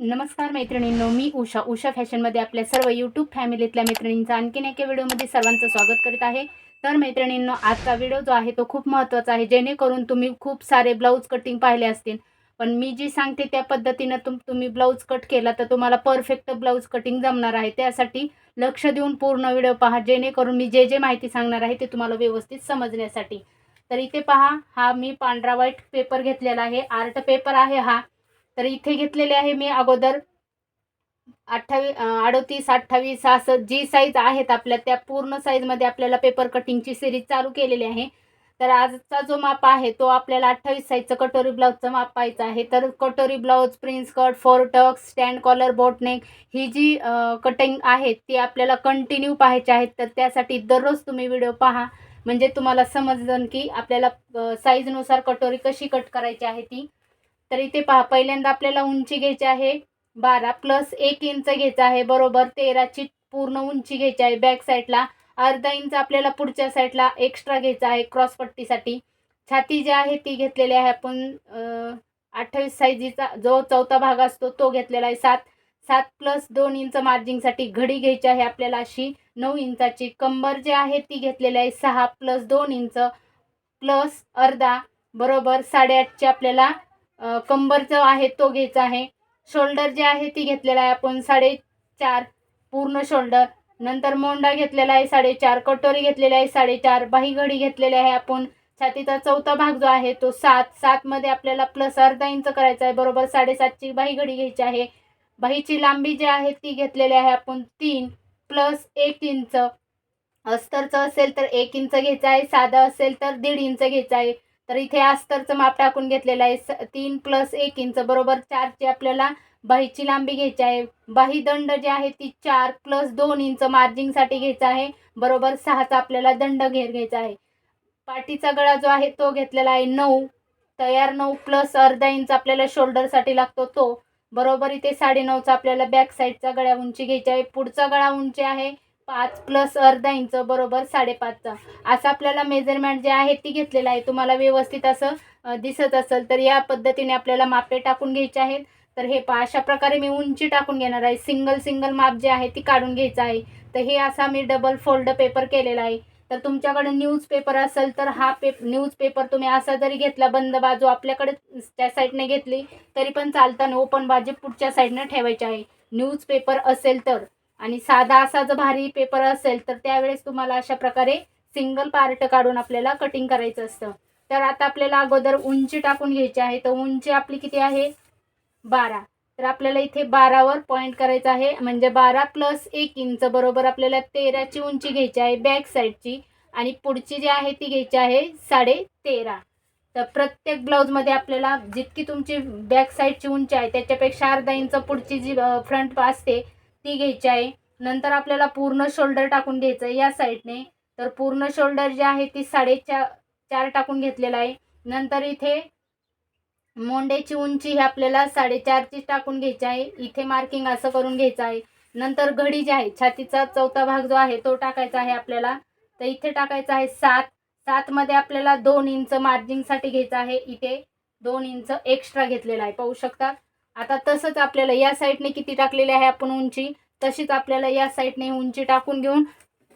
नमस्कार मैत्रिणींनो मी उषा. उषा फॅशनमध्ये आपल्या सर्व यूट्यूब फॅमिलीतल्या मैत्रिणींचं आणखीन एका व्हिडिओमध्ये सर्वांचं स्वागत करीत आहे. तर मैत्रिणींनो आजचा व्हिडिओ जो आहे तो खूप महत्त्वाचा आहे. जेणेकरून तुम्ही खूप सारे ब्लाऊज कटिंग पाहिले असतील. पण मी जी सांगते त्या पद्धतीनं तुम तुम्ही ब्लाऊज कट केला तर तुम्हाला परफेक्ट ब्लाऊज कटिंग जमणार आहे. त्यासाठी लक्ष देऊन पूर्ण व्हिडिओ पहा. जेणेकरून मी जे जे माहिती सांगणार आहे ते तुम्हाला व्यवस्थित समजण्यासाठी. तर इथे पहा हा मी पांढरा व्हाईट पेपर घेतलेला आहे. आर्ट पेपर आहे हा. तर इथे घेतलेले आहे मी अगोदर अठ्ठावीस अडोतीस अठ्ठावीस सहासष्ट जी साईज आहेत आपल्या त्या पूर्ण साईजमध्ये आपल्याला पेपर कटिंगची सिरीज चालू केलेली आहे. तर आजचा जो माप आहे तो आपल्याला अठ्ठावीस साईजचं कटोरी ब्लाऊजचं माप पाहायचं आहे. तर कटोरी blouse prince cut four tucks stand collar boatneck ही जी कटिंग आहे ती आपल्याला कंटिन्यू पाहायची आहेत. तर त्यासाठी दररोज तुम्ही व्हिडिओ पहा. म्हणजे तुम्हाला समजन की आपल्याला साईजनुसार कटोरी कशी कट करायची आहे ती. तर इथे पहा पहिल्यांदा आपल्याला उंची घ्यायची आहे बारा प्लस एक इंच घ्यायचा आहे बरोबर. तेराची पूर्ण उंची घ्यायची आहे बॅक साईडला अर्धा इंच आपल्याला पुढच्या साईडला एक्स्ट्रा घ्यायचा आहे क्रॉस पट्टीसाठी. छाती जी आहे ती घेतलेली आहे आपण अठ्ठावीस साईजीचा जो चौथा भाग असतो तो घेतलेला आहे सात. सात प्लस दोन इंच मार्जिंगसाठी घडी घ्यायची आहे आपल्याला अशी. नऊ इंचाची कंबर जी आहे ती घेतलेली आहे सहा प्लस दोन इंच प्लस अर्धा बरोबर. साडेआठची आपल्याला कंबर जो आहे तो घ्यायचा आहे. शोल्डर जे आहे ती घेतलेला आहे आपण साडेचार पूर्ण शोल्डर नंतर मोंडा घेतलेला आहे साडेचार कटोरी घेतलेली आहे साडेचार बाही घडी घेतलेली आहे आपण. छातीचा चौथा भाग जो आहे तो सात. सातमध्ये आपल्याला प्लस अर्धा इंच करायचा आहे बरोबर साडेसातची बाही घडी घ्यायची आहे. बाहीची लांबी जी आहे ती घेतलेली आहे आपण तीन प्लस एक इंच अस्तरचं असेल तर एक इंच घ्यायचं आहे साधं असेल तर दीड इंच घ्यायचं आहे. तर इथे अस्तरचं माप टाकून घेतलेलं आहे. स तीन प्लस एक इंच बरोबर चारची आपल्याला बाहीची लांबी घ्यायची आहे. बाही दंड जे आहे ती चार प्लस दोन इंच मार्जिंगसाठी घ्यायचा आहे. बरोबर सहाचा आपल्याला दंड घेर घ्यायचा आहे. पाठीचा गळा जो आहे तो घेतलेला आहे नऊ. तयार नऊ प्लस अर्धा इंच आपल्याला शोल्डरसाठी लागतो तो. बरोबर इथे साडेनऊचा आपल्याला बॅक साईडचा गळ्या उंची घ्यायची आहे. पुढचा गळा उंची आहे पाच प्लस अर्धा इंच बरोबर साडेपाचचा असं आपल्याला मेजरमेंट जे आहे ती घेतलेलं आहे. तुम्हाला व्यवस्थित असं दिसत असेल तर या पद्धतीने आपल्याला मापे टाकून घ्यायचे आहेत. तर हे पा अशा प्रकारे मी उंची टाकून घेणार आहे. सिंगल सिंगल माप जे आहे ती काढून घ्यायचं आहे. तर हे असा मी डबल फोल्ड पेपर केलेला आहे. तर तुमच्याकडे न्यूज पेपर असेल तर हा पेप न्यूज पेपर तुम्ही असा जरी घेतला बंद बाजू आपल्याकडे त्या साईडने घेतली तरी पण चालताना ओपन बाजू पुढच्या साईडने ठेवायची आहे. न्यूज पेपर असेल तर. आणि साधा असा जर भारी पेपर असेल तर त्यावेळेस तुम्हाला अशा प्रकारे सिंगल पार्ट काढून आपल्याला कटिंग करायचं असतं. तर आता आपल्याला अगोदर उंची टाकून घ्यायची आहे. तर उंची आपली किती आहे? बारा. तर आपल्याला इथे बारावर पॉईंट करायचं आहे. म्हणजे बारा प्लस एक इंच बरोबर आपल्याला तेराची उंची घ्यायची आहे बॅक साईडची आणि पुढची जी आहे ती घ्यायची आहे साडे तेरा. तर प्रत्येक ब्लाऊजमध्ये आपल्याला जितकी तुमची बॅक साईडची उंची आहे त्याच्यापेक्षा अर्धा इंच पुढची जी फ्रंट असते ती घ्यायची आहे. नंतर आपल्याला पूर्ण शोल्डर टाकून घ्यायचं आहे या साईडने तर पूर्ण शोल्डर जे आहे ती साडेचार चार टाकून घेतलेलं आहे. नंतर इथे मोंड्याची उंची ही आपल्याला साडेचारची टाकून घ्यायची आहे. इथे मार्किंग असं करून घ्यायचं आहे. नंतर घडी जी आहे छातीचा चौथा भाग जो आहे तो टाकायचा आहे आपल्याला. तर इथे टाकायचा आहे सात. सातमध्ये आपल्याला दोन इंच मार्जिंगसाठी घ्यायचं आहे. इथे दोन इंच एक्स्ट्रा घेतलेला आहे. पाहू शकता? आता तसंच आपल्याला या साईडने किती टाकलेली आहे आपण उंची? तशीच आपल्याला या साईडने उंची टाकून घेऊन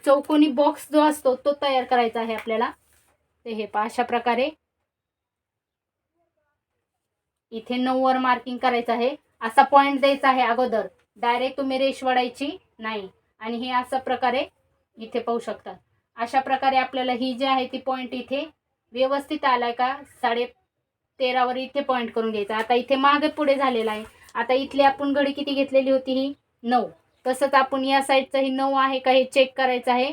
चौकोनी बॉक्स जो असतो तो तयार करायचा आहे आपल्याला. ते हे पहा अशा प्रकारे. इथे नऊवर मार्किंग करायचं आहे. असा पॉईंट द्यायचा आहे अगोदर. डायरेक्ट तुम्ही रेश वडायची नाही. आणि हे अशा प्रकारे इथे पाहू शकतात अशा प्रकारे आपल्याला ही जी आहे ती पॉईंट इथे व्यवस्थित आलाय का? साडे तेरावर इथे पॉईंट करून घ्यायचा. आता इथे मागे पुढे झालेला आहे. आता इथली आपण घडी किती घेतलेली होती ही? नऊ. तसंच आपण या साईडचं ही नऊ आहे का हे चेक करायचं आहे?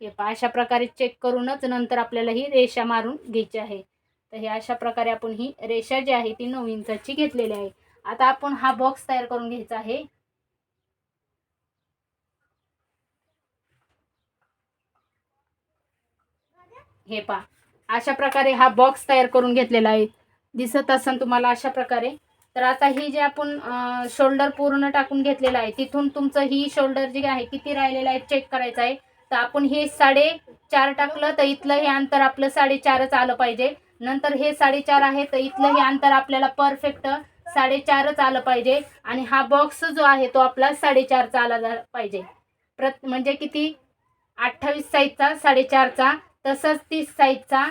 हे पहा अशा प्रकारे चेक करूनच नंतर आपल्याला ही रेषा मारून घ्यायची आहे. तर हे अशा प्रकारे आपण ही रेषा जी आहे ती नऊ इंचाची घेतलेली आहे. आता आपण हा बॉक्स तयार करून घ्यायचा आहे. हे पहा अशा प्रकारे हा बॉक्स तयार करून घेतलेला आहे. दिसत असेल तुम्हाला अशा प्रकारे. तर आता ही जे आपण शोल्डर पूर्ण टाकून घेतलेलं आहे तिथून तुमचं ही शोल्डर जे आहे किती राहिलेलं आहे चेक करायचं आहे. तर आपण हे साडे चार टाकलं तर इथलं हे अंतर आपलं साडेचारच आलं पाहिजे. नंतर हे साडेचार आहे तर इथलं हे अंतर आपल्याला परफेक्ट साडेचारच आलं पाहिजे. आणि हा बॉक्स जो आहे तो आपला साडेचारचा आला जा- पाहिजे. प्रत म्हणजे किती? अठ्ठावीस साईजचा साडेचारचा तसंच तीस साईजचा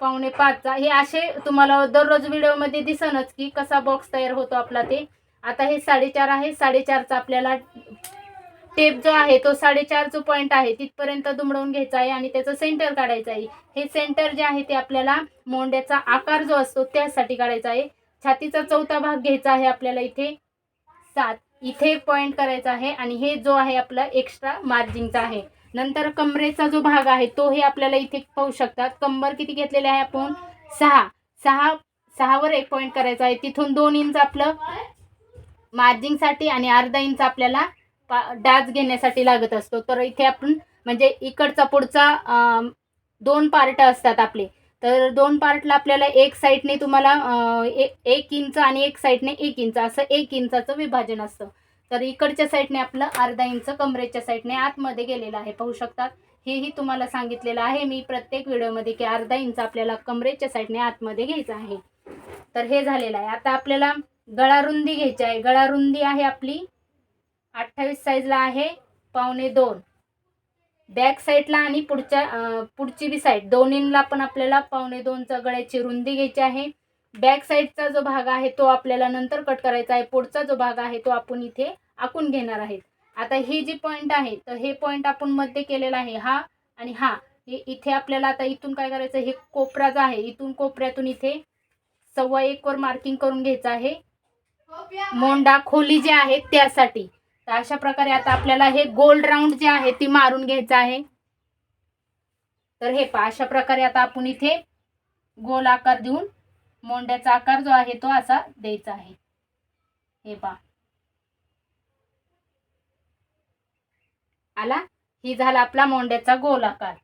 पावणे पाचचा हे असे तुम्हाला दररोज व्हिडिओमध्ये दिसनच की कसा बॉक्स तयार होतो आपला ते. आता हे साडेचार आहे. साडेचारचा आपल्याला टेप जो आहे तो साडेचार जो पॉईंट आहे तिथपर्यंत दुमडवून घ्यायचा आहे आणि त्याचं सेंटर काढायचं आहे. हे सेंटर जे आहे ते आपल्याला मोंड्याचा आकार जो असतो त्यासाठी काढायचा आहे. छातीचा चौथा भाग घ्यायचा आहे आपल्याला इथे. सात. इथे पॉईंट करायचा आहे आणि हे जो आहे आपला एक्स्ट्रा मार्जिनचा आहे. नंतर कमरेचा जो भाग आहे तो हे आपल्याला इथे पाहू शकतात. कंबर किती घेतलेले आहे आपण? सहा. सहा सहावर एक पॉईंट करायचा आहे. तिथून दोन इंच आपलं मार्जिंगसाठी आणि अर्धा इंच आपल्याला पा डाच घेण्यासाठी लागत असतो. तर इथे आपण म्हणजे इकडचा पुढचा दोन पार्ट असतात आपले. तर दोन पार्टला आपल्याला एक साईडने तुम्हाला ए- एक इंच आणि एक साईडने एक इंच असं एक इंचाचं विभाजन असतं. तर इकडच्या साईडने आपलं अर्धा इंच कमरेच्या साईडने आतमध्ये गेलेलं आहे. पाहू शकतात हेही तुम्हाला सांगितलेलं आहे. मी प्रत्येक व्हिडिओमध्ये की अर्धा इंच आपल्याला कमरेच्या साईडने आतमध्ये घ्यायचं आहे. तर हे झालेलं आहे. आता आपल्याला गळारुंदी घ्यायची आहे. गळारुंदी आहे आपली अठ्ठावीस साईजला आहे. पावणे दोन. बॅक साईडला आणि पुढच्या पुढची बी साईड दोन्हीला पण आपल्याला पावणे दोनचा गळ्याची रुंदी घ्यायची आहे. बॅक साईडचा जो भाग आहे तो आपल्याला नंतर कट करायचा आहे. पुढचा जो भाग आहे तो आपण इथे आखून घेणार आहेत. आता हे जी पॉईंट आहे तर हे पॉईंट आपण मध्ये केलेला आहे. हा आणि हा. हे इथे आपल्याला आता इथून काय करायचं? हे कोपरा जो आहे इथून कोपऱ्यातून इथे सव्वा एक वर मार्किंग करून घ्यायचं आहे. मोंडा खोली जे आहे त्यासाठी. तर अशा प्रकारे आता आपल्याला हे गोल्ड राऊंड जे आहे ती मारून घ्यायचं आहे. तर हे पहा अशा प्रकारे आता आपण इथे गोल आकार देऊन मोंड्याचा आकार जो आहे तो असा द्यायचा आहे. हे पा आला? ही झाला आपला मोंड्याचा गोल आकार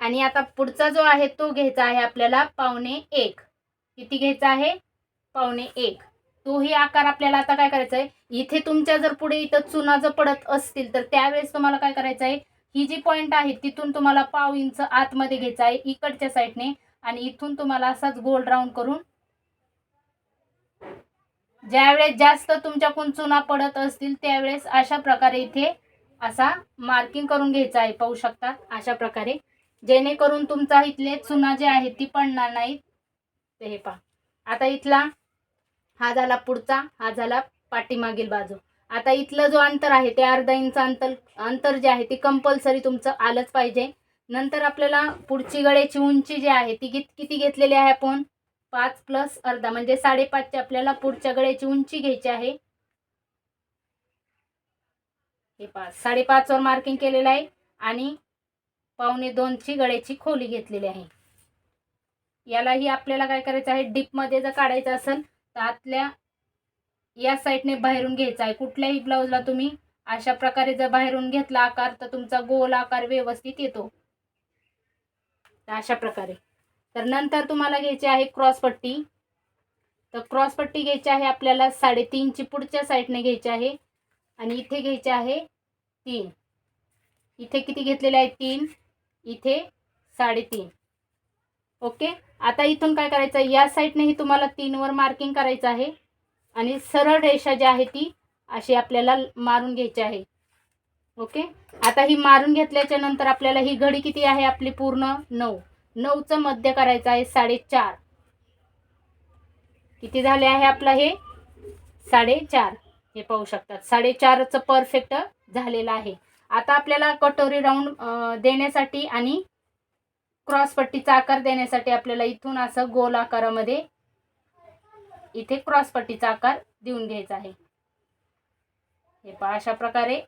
आणि आता पुढचा जो आहे तो घ्यायचा आहे आपल्याला पावणे एक. किती घ्यायचा आहे? पावणे एक. तोही आकार आपल्याला आता काय करायचा आहे? इथे तुमच्या जर पुढे इथं चुना जर पडत असतील तर त्यावेळेस तुम्हाला काय करायचं आहे? ही जी पॉईंट आहे तिथून तुम्हाला पाव इंच आतमध्ये घ्यायचं आहे इकडच्या साईडने आणि इथून तुम्हाला असाच गोल राऊंड करून ज्यावेळेस जास्त तुमच्याकडून चुना पडत असतील त्यावेळेस अशा प्रकारे इथे असा मार्किंग करून घ्यायचा आहे. पाहू शकता अशा प्रकारे. जेणेकरून तुमचा इथले चुना जे आहे ती पडणार नाहीत. ते हे पहा. आता इथला हा झाला पुढचा हा झाला पाठीमागील बाजू. आता इथलं जो अंतर आहे ते अर्धा इंच अंतर अंतर जे आहे ते कंपल्सरी तुमचं आलंच पाहिजे. नंतर आपल्याला पुढची गळ्याची उंची जी आहे ती कित किती घेतलेली आहे आपण? पाच प्लस अर्धा म्हणजे साडेपाचची आपल्याला पुढच्या गळ्याची उंची घ्यायची आहे. हे पाच साडेपाचवर मार्किंग केलेलं आहे आणि पावणे दोनची गळ्याची खोली घेतलेली आहे. यालाही आपल्याला काय करायचं आहे? डीपमध्ये जर काढायचं असेल तर आतल्या या साईडने बाहेरून घ्यायचा आहे. कुठल्याही ब्लाऊजला तुम्ही अशा प्रकारे जर बाहेरून घेतला आकार तर तुमचा गोल आकार व्यवस्थित येतो. अशा प्रकारे. तर नंतर तुम्हाला घ्यायची आहे क्रॉसपट्टी तर क्रॉसपट्टी घ्यायची आहे आपल्याला साडेतीनची पुढच्या साईडने घ्यायची आहे. आणि इथे घ्यायची आहे तीन. इथे किती घेतलेले आहे? तीन. इथे साडेतीन. ओके? आता इथून काय करायचं आहे? या साईडनेही तुम्हाला तीनवर मार्किंग करायचं आहे. आणि सरळ रेषा जी आहे ती अशी आपल्याला मारून घ्यायची आहे. ओके? आता ही मारून घेतल्याच्या नंतर आपल्याला ही घडी किती आहे आपली पूर्ण? नऊ. नऊचं मध्य करायचं आहे साडेचार. किती झाले आहे आपलं हे? साडेचार. हे पाहू शकतात. साडेचारचं परफेक्ट झालेलं आहे. आता आपल्याला कटोरी राऊंड देण्यासाठी आणि क्रॉसपट्टीचा आकार देण्यासाठी आपल्याला इथून असं गोल आकारामध्ये इथे क्रॉसपट्टीचा आकार देऊन घ्यायचा आहे. हे पहा अशा प्रकारे.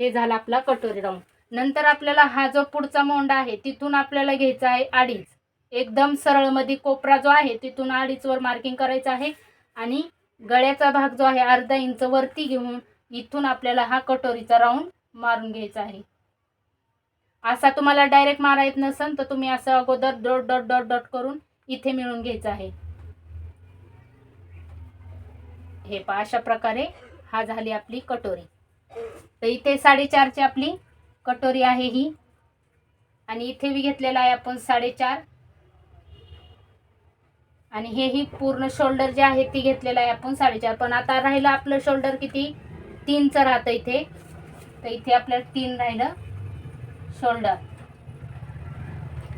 हे झालं आपला कटोरी राऊंड नंतर आपल्याला हा जो पुढचा मोंडा आहे तिथून आपल्याला घ्यायचा आहे अडीच. एकदम सरळमध्ये कोपरा जो आहे तिथून अडीचवर मार्किंग करायचं आहे. आणि गळ्याचा भाग जो आहे अर्धा इंच वरती घेऊन इथून आपल्याला हा कटोरीचा राऊंड मारून घ्यायचा आहे. असा तुम्हाला डायरेक्ट मारा येत नसेल तर तुम्ही असं अगोदर डॉट डॉट डॉट डॉट करून इथे मिळून घ्यायचं आहे. हे पहा अशा प्रकारे हा झाली आपली कटोरी. तर इथे साडेचारची आपली कटोरी आहे ही. आणि इथे बी घेतलेला आहे आपण साडेचार. आणि हे ही पूर्ण शोल्डर जे आहे ती घेतलेलं आहे आपण साडेचार. पण आता राहिलं आपलं शोल्डर किती? तीनचं राहतं इथे. तर इथे आपल्याला तीन राहिलं शोल्डर.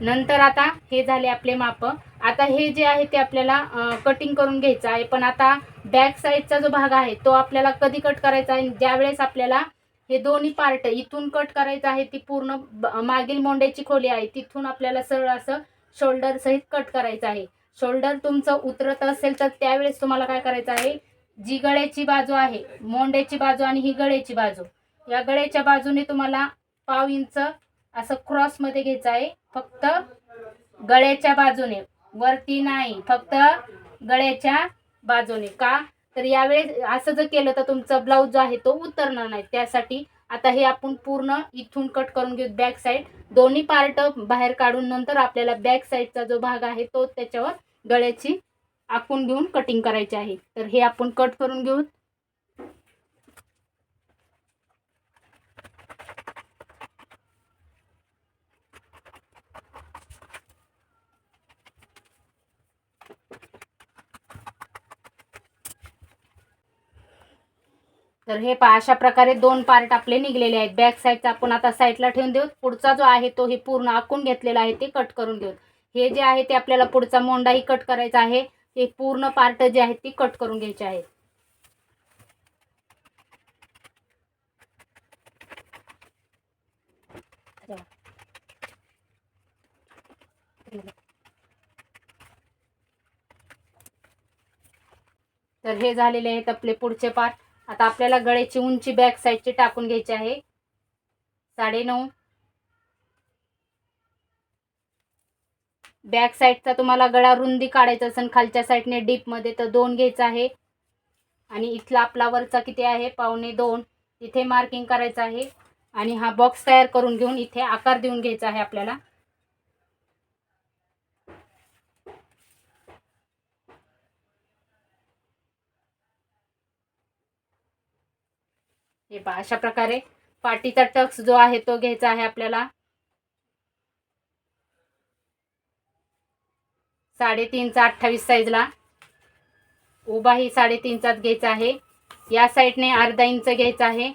नंतर आता हे झाले आपले माप. आता हे जे आहे ते आपल्याला कटिंग करून घ्यायचं आहे. पण आता बॅक साईडचा जो भाग आहे तो आपल्याला कधी कट करायचा आहे? ज्यावेळेस आपल्याला हे दोन्ही पार्ट इथून कट करायचं आहे ती पूर्ण ब- मागील मोंड्याची खोली आहे तिथून आपल्याला सरळ असं शोल्डर सहित कट करायचं आहे. शोल्डर तुमचं उतरत असेल तर त्यावेळेस तुम्हाला काय करायचं आहे? जी गळ्याची बाजू आहे मोंड्याची बाजू आणि ही गळ्याची बाजू. या गळ्याच्या बाजूने तुम्हाला पाव इंच असं क्रॉसमध्ये घ्यायचं आहे. फक्त गळ्याच्या बाजूने. वरती नाही फक्त गळ्याच्या बाजूने. का? तर यावेळेस असं जर केलं तर तुमचा ब्लाऊज जो आहे तो उतरणार नाही. त्यासाठी आता हे आपण पूर्ण इथून कट करून घेऊ बॅक साईड दोन्ही पार्ट बाहेर काढून नंतर आपल्याला बॅक साईडचा जो भाग आहे तो त्याच्यावर गळ्याची आखून घेऊन कटिंग करायची आहे. तर हे आपण कट करून घेऊ. तर हे पहा अशा प्रकारे दोन पार्ट आपले निघलेले आहेत. बॅक साईडचा आपण आता साईडला ठेवून देऊ. पुढचा जो आहे तो हे पूर्ण आखून घेतलेला आहे ते कट करून घेऊ हे जे आहे ते आपल्याला पुढचा मोंडाही कट करायचा आहे. हे पूर्ण पार्ट जे आहे ती कट करून घ्यायचे आहे. तर हे झालेले आहेत आपले पुढचे पार्ट आता आपल्याला गळ्याची उंची बॅक साईडची टाकून घ्यायची आहे. साडेनऊ बॅक साईडचा तुम्हाला गळा रुंदी काढायचा असेल खालच्या साईडने डीपमध्ये तर दोन घ्यायचा आहे. आणि इथला आपला वरचा किती आहे? पावणे दोन. इथे मार्किंग करायचं आहे. आणि हा बॉक्स तयार करून घेऊन इथे आकार देऊन घ्यायचा आहे आपल्याला. हे पहा अशा प्रकारे पाटीचा टक्स जो आहे तो घ्यायचा आहे आपल्याला. साडेतीनचा अठ्ठावीस साईजला उभा ही साडेतीनचाच घ्यायचा आहे. या साईडने अर्धा इंच घ्यायचा आहे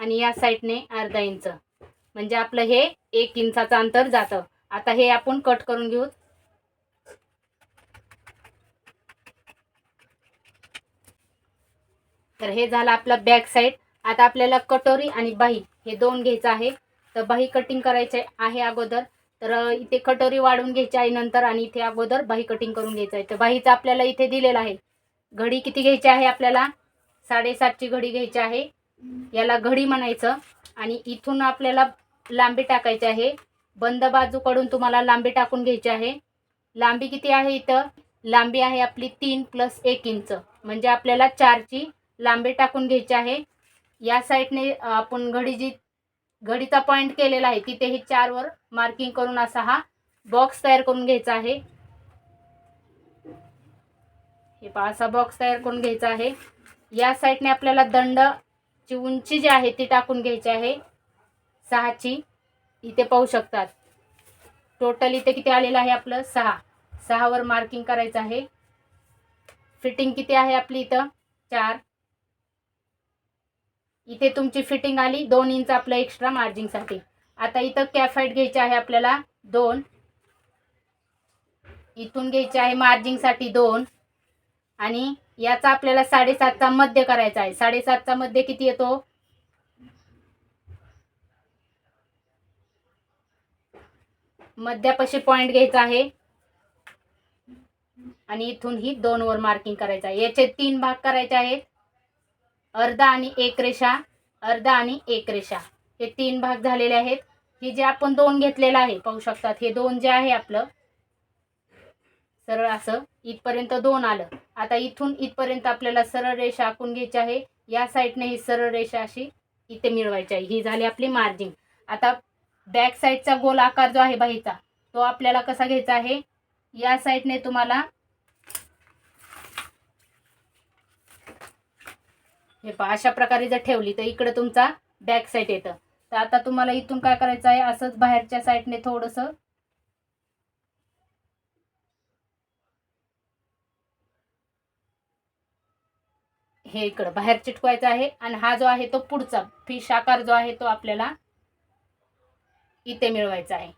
आणि या साईडने अर्धा इंच म्हणजे आपलं हे एक इंचाचं अंतर जातं. आता हे आपण कट करून घेऊ. तर हे झालं आपलं बॅक साईड आता आपल्याला कटोरी आणि बाही हे दोन घ्यायचं आहे. तर बाही कटिंग करायचे आहे अगोदर. तर इथे कटोरी वाढवून घ्यायची आहे नंतर आणि इथे अगोदर बाही कटिंग करून घ्यायचं आहे. तर बाहीचं आपल्याला इथे दिलेलं आहे. घडी किती घ्यायची आहे आपल्याला? साडेसातची घडी घ्यायची आहे. याला घडी म्हणायचं. आणि इथून आपल्याला लांबी टाकायची आहे. बंद बाजूकडून तुम्हाला लांबी टाकून घ्यायची आहे. लांबी किती आहे इथं? लांबी आहे आपली तीन प्लस एक इंच म्हणजे आपल्याला चारची लांबी टाकून घ्यायची आहे. या साईडने आपण घडी जी घडीचा पॉईंट केलेला आहे तिथे हे चारवर मार्किंग करून असा हा बॉक्स तयार करून घ्यायचा आहे. हे पहा असा बॉक्स तयार करून घ्यायचा आहे. या साईडने आपल्याला दंडची उंची जी आहे ती टाकून घ्यायची आहे. सहाची इथे पाहू शकतात. टोटल इथे किती आलेलं आहे आपलं? सहा. सहावर मार्किंग करायचं आहे. फिटिंग किती आहे आपली इथं? चार. इथे तुमची फिटिंग आली दोन इंच आपलं एक्स्ट्रा मार्जिंगसाठी आता इथं कॅफाईट घ्यायची आहे आपल्याला दोन. इथून घ्यायची आहे मार्जिंगसाठी दोन. आणि याचा आपल्याला साडेसातचा मध्य करायचा आहे. साडेसातचा मध्य किती येतो? मध्यापाशी पॉईंट घ्यायचा आहे. आणि इथून ही दोन वर मार्किंग करायचं आहे. याचे तीन भाग करायचे आहेत. अर्धा आणि एक रेषा अर्धा आणि एक रेषा. हे तीन भाग झालेले आहेत. हे जे आपण दोन घेतलेलं आहे पाहू शकतात. हे दोन जे आहे आपलं सरळ असं इथपर्यंत दोन आलं. आता इथून इथपर्यंत आपल्याला सरळ रेषा आखून घ्यायची आहे. या साईडने ही सरळ रेषा अशी इथे मिळवायची आहे. ही झाली आपली मार्जिंग आता बॅक साईडचा गोल आकार जो आहे बाहीचा तो आपल्याला कसा घ्यायचा आहे? या साईडने तुम्हाला हे पहा अशा प्रकारे जर ठेवली तर इकडे तुमचा बॅक साईड येतं. तर आता तुम्हाला इथून काय करायचं आहे? असंच बाहेरच्या साईडने थोडंसं हे इकडं बाहेर चिटकवायचं आहे आणि हा जो आहे तो पुढचा फिश आकार जो आहे तो आपल्याला इथे मिळवायचा आहे.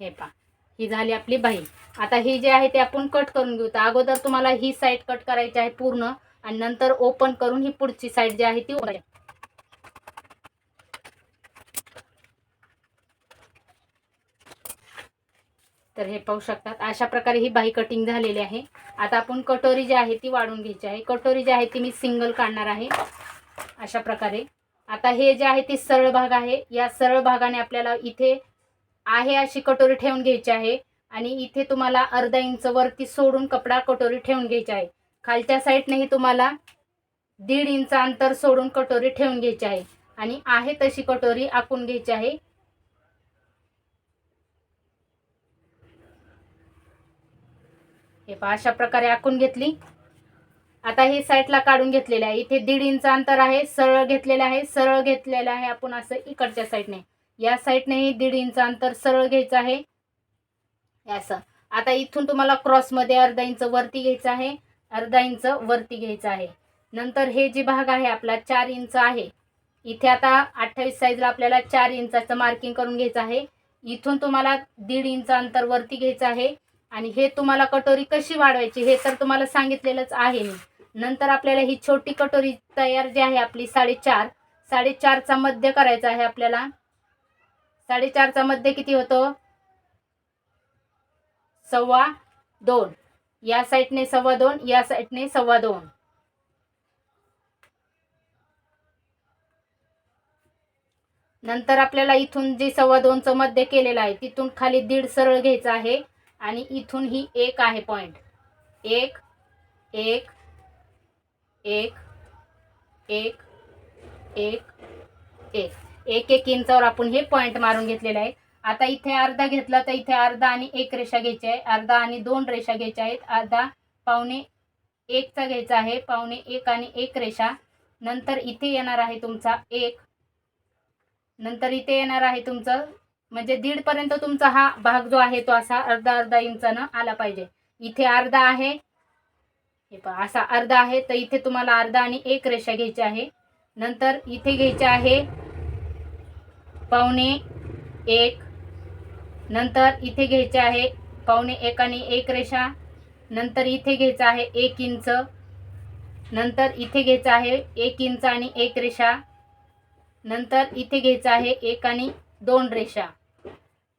हे पा ही झाली आपली बाही आता ही जे आहे ते आपण कट करून घेऊ. तर अगोदर तुम्हाला ही साईड कट करायची आहे पूर्ण आणि नंतर ओपन करून ही पुढची साईड जी आहे ती ओपन तर हे पाहू शकतात अशा प्रकारे ही बाही कटिंग झालेली आहे. आता आपण कटोरी जी आहे ती वाढून घ्यायची आहे. कटोरी जी आहे ती मी सिंगल काढणार आहे. अशा प्रकारे. आता हे जे आहे ते सरळ भाग आहे. या सरळ भागाने आपल्याला इथे आहे अशी कटोरी ठेवून घ्यायची आहे. आणि इथे तुम्हाला अर्धा इंच वरती सोडून कपडा कटोरी ठेवून घ्यायची आहे. खालच्या साईडनेही तुम्हाला दीड इंच अंतर सोडून कटोरी ठेवून घ्यायची आहे. आणि आहे तशी कटोरी आखून घ्यायची आहे. हे पहा अशा प्रकारे आखून घेतली. आता हे साईडला काढून घेतलेले आहे. इथे दीड इंच अंतर आहे सरळ घेतलेलं आहे सरळ घेतलेलं आहे आपण असं इकडच्या साईडने. या साईडने दीड इंच अंतर सरळ घ्यायचं आहे. असं. आता इथून तुम्हाला क्रॉसमध्ये अर्धा इंच वरती घ्यायचं आहे. अर्धा इंच वरती घ्यायचं आहे. नंतर हे जे भाग आहे आपला चार इंच आहे. इथे आता अठ्ठावीस साईजला आपल्याला चार इंचाचं मार्किंग करून घ्यायचं आहे. इथून तुम्हाला दीड इंच अंतर वरती घ्यायचं आहे. आणि हे तुम्हाला कटोरी कशी वाढवायची हे तर तुम्हाला सांगितलेलंच आहे मी. नंतर आपल्याला ही छोटी कटोरी तयार जी आहे आपली साडेचार. साडेचारचा मध्य करायचा आहे आपल्याला. साडेचारचा मध्य किती होतो? सव्वा दोन. या साईडने सव्वा दोन या साईडने सव्वा दोन. नंतर आपल्याला इथून जे सव्वा दोनचं मध्य केलेलं आहे तिथून खाली दीड सरळ घ्यायचं आहे आणि इथून ही एक आहे पॉईंट एक एक एक एक एक एक. एक एक इंचावर आपण हे पॉईंट मारून घेतलेले आहे. आता इथे अर्धा घेतला तर इथे अर्धा आणि एक रेषा घ्यायची आहे. अर्धा आणि दोन रेषा घ्यायच्या आहेत. अर्धा पावणे एकचा घ्यायचा आहे. पावणे एक आणि एक रेषा. नंतर इथे येणार आहे तुमचा एक. नंतर इथे येणार आहे तुमचं म्हणजे दीडपर्यंत तुमचा हा भाग जो आहे तो असा अर्धा अर्धा इंचानं आला पाहिजे. इथे अर्धा आहे. हे पहा असा अर्धा आहे. तर इथे तुम्हाला अर्धा आणि एक रेषा घ्यायची आहे. नंतर इथे घ्यायचे आहे पावणे एक. नंतर इथे घ्यायचे आहे पावणे एक आणि एक रेषा. नंतर इथे घ्यायचं आहे एक इंच. नंतर इथे घ्यायचं आहे एक इंच आणि एक रेषा. नंतर इथे घ्यायचं आहे एक आणि दोन रेषा.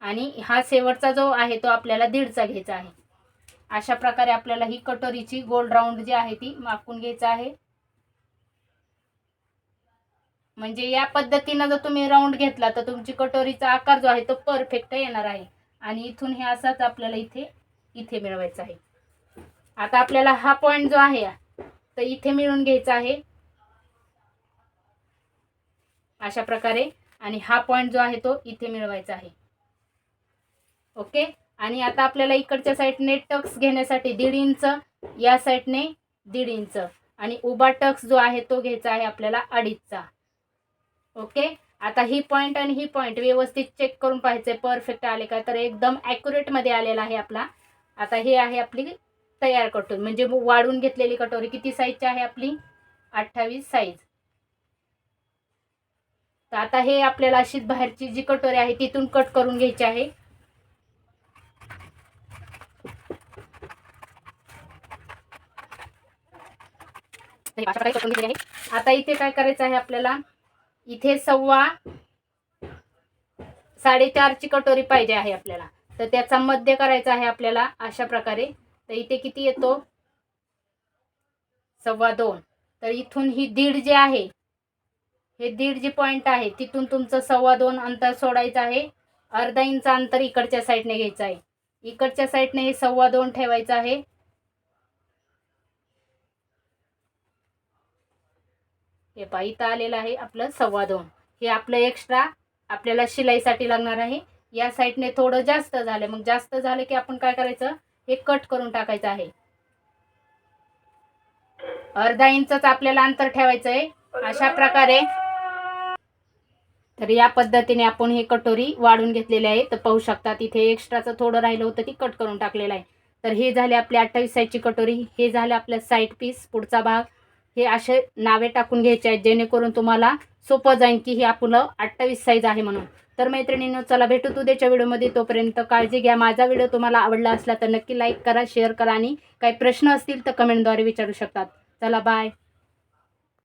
आणि हा शेवटचा जो आहे तो आपल्याला दीडचा घ्यायचा आहे. अशा प्रकारे आपल्याला ही कटोरीची गोल राऊंड जी आहे ती मापून घ्यायचं आहे. म्हणजे या पद्धतीनं जर तुम्ही राऊंड घेतला तर तुमची कटोरीचा आकार जो आहे तो परफेक्ट येणार आहे. आणि इथून हे असाच आपल्याला इथे इथे मिळवायचा आहे. आता आपल्याला हा पॉईंट जो आहे तर इथे मिळून घ्यायचा आहे. अशा प्रकारे. आणि हा पॉईंट जो आहे तो इथे मिळवायचा आहे. ओके? आणि आता आपल्याला इकडच्या साईडने टक्स घेण्यासाठी दीड इंच या साईडने दीड इंच. आणि उभा टक्स जो आहे तो घ्यायचा आहे आपल्याला अडीचचा. ओके? आता ही पॉईंट आणि ही पॉईंट व्यवस्थित चेक करून पाहायचे. परफेक्ट आले का? तर एकदम ॲक्युरेटमध्ये आलेला आहे आपला. आता हे आहे आपली तयार कटोरी. म्हणजे वाढून घेतलेली कटोरी. किती साईजची आहे आपली? अठ्ठावीस साईज तर आता हे आपल्याला अशीच बाहेरची जी कटोरी आहे तिथून कट करून घ्यायची आहे. आता इथे काय करायचं आहे आपल्याला? इथे सव्वा साडेचारची कटोरी पाहिजे आहे आपल्याला. तर त्याचा मध्य करायचा आहे आपल्याला अशा प्रकारे. तर इथे किती येतो? सव्वा दोन. तर इथून ही दीड जे आहे हे दीड जी पॉईंट आहे तिथून तुमचं सव्वा दोन अंतर सोडायचं आहे. अर्धा इंच अंतर इकडच्या साईडने घ्यायचं आहे. इकडच्या साईडने हे सव्वा दोन ठेवायचं आहे. हे पहा इथं आलेलं आहे आपलं सव्वा दोन. हे आपलं एक्स्ट्रा आपल्याला शिलाईसाठी लागणार आहे. या साईडने थोडं जास्त झालं. मग जास्त झालं की आपण काय करायचं? हे कट करून टाकायचं आहे. अर्धा इंचच आपल्याला अंतर ठेवायचं आहे अशा प्रकारे. तर या पद्धतीने आपण हे कटोरी वाढून घेतलेली आहे. तर पाहू शकता तिथे एक्स्ट्राचं थोडं राहिलं होतं ती कट करून टाकलेलं आहे. तर हे झाले आपली अठ्ठावीस साईजची कटोरी. हे झाले आपल्या साईड पीस पुढचा भाग. हे असे नावे टाकून घ्यायचे आहेत जेणेकरून तुम्हाला सोपं जाईल की हे आपलं अठ्ठावीस साईज आहे म्हणून. तर मैत्रिणींनो चला भेटू उद्याच्या व्हिडिओमध्ये. तोपर्यंत काळजी घ्या. माझा व्हिडिओ तुम्हाला आवडला असला तर नक्की लाईक करा शेअर करा आणि काही प्रश्न असतील तर कमेंटद्वारे विचारू शकतात. चला बाय